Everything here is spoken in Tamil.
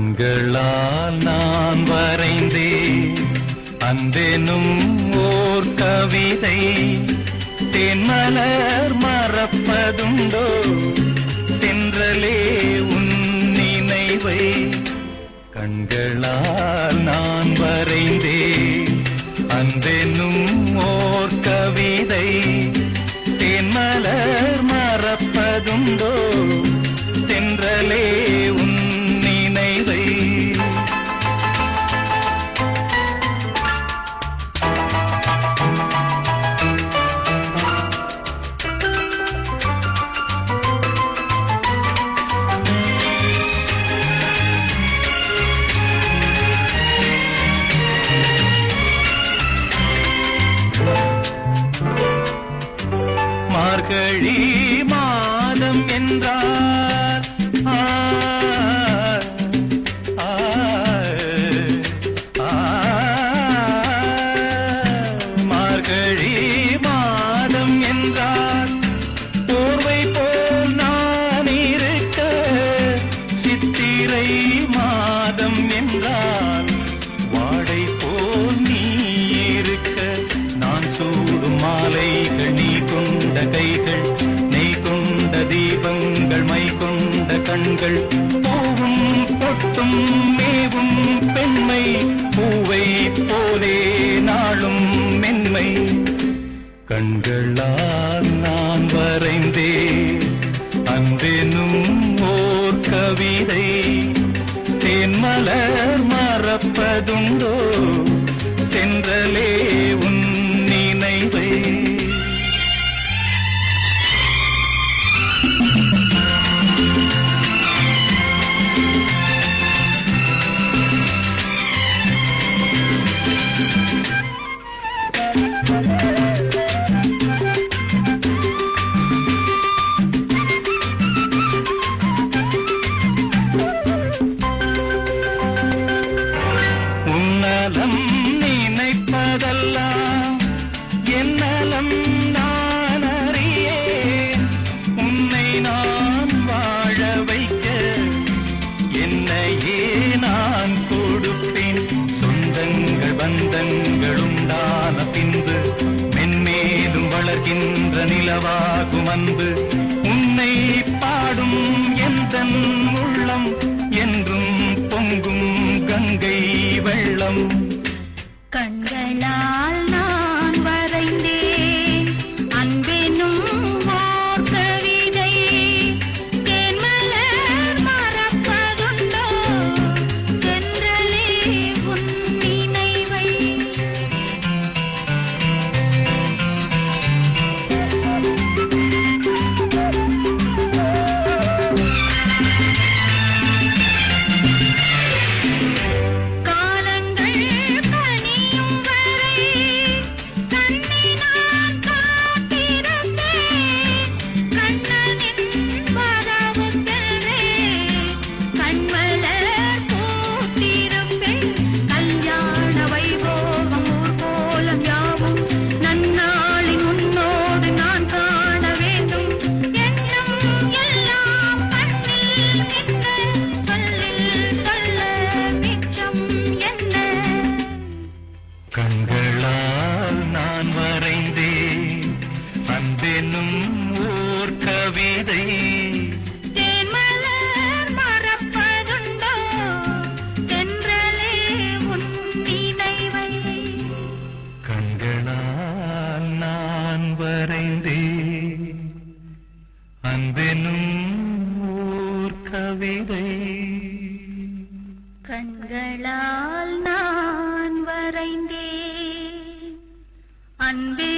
கண்களால் நான் வரைந்தேன். அந்தெனும் ஓர் கவிதை. தென்மலர் மறப்பதுண்டோ? தென்றலே உன் நினைவை. கண்களால் நான் வரைந்தேன். அந்தெனும் ஓர் கவிதை. தென்மலர் மறப்பதுண்டோ? தென்றலே களி பொட்டும் மேவும் பெண்மை பூவை போலே நாளும் மென்மை. கண்களால் நான் வரைந்தே அன்பெனும் ஓர் கவிதை. தேன்மலர் மறப்பதுண்டோ? நலம் நினைப்பதெல்லாம் என்னலம் நான் அறியேன். உன்னை நான் வாழ வைக்க என்னையே நான் கொடுப்பேன். சொந்தங்கள் பந்தங்கள் பின்பு மென்மேலும் வளர்கின்ற நிலவாகும் அன்பு. உன்னை பாடும் எந்த உள்ளம் பொங்கும் கங்கை வெள்ளம். ஓர் கண்களால் நான் வரைந்தே அன்பே